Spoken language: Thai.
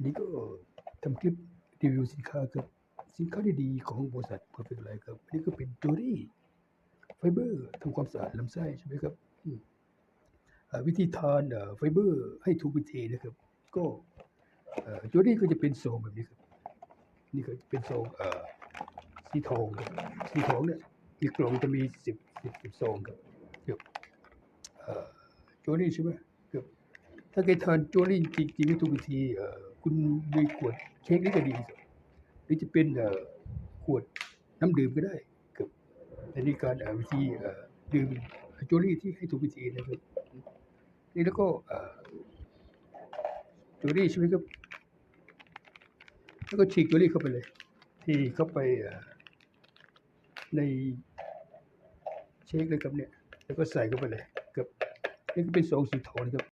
อันนี้ก็ทำคลิปรีวิวสินค้าครับสินค้าดีๆของบริษัทเพอร์เฟกต์ไลครับอันนี้ก็เป็นจูรี่ไฟเบอร์ทำความสะอาดลำไส้ใช่ไหมครับวิธีทานไฟเบอร์ให้ถูกวิธีนะครับ ก็เอ่อจูรี่ก็จะเป็นโซงแบบนี้ครับนี่ก็เป็นโซงสีทองครับสีทองเนี่ยอีกกล่องจะมีสิบสิบสิบซองครับครับเอ่อจูรี่ใช่ไหมครับถ้าแกทานโจลี่จริงๆไม่ถูกวิธีเอ่อ คุณมีขวดเค้กนี่ก็ดีครับหรือจะเป็นขวดน้ำดื่มก็ได้ครับแต่นี่การเอ่อวิธีดื่มโจลี่ที่ให้ถูกวิธีนะครับนี่แล้วก็เอ่อโจลี่ใช่ไหมครับแล้วก็ฉีกโจลี่เข้าไปเลย ที่เข้าไปในเช็คเลยครับเนี่ย แล้วก็ใส่เข้าไปเลยครับนี่ก็เป็นซองสีทอนะครับ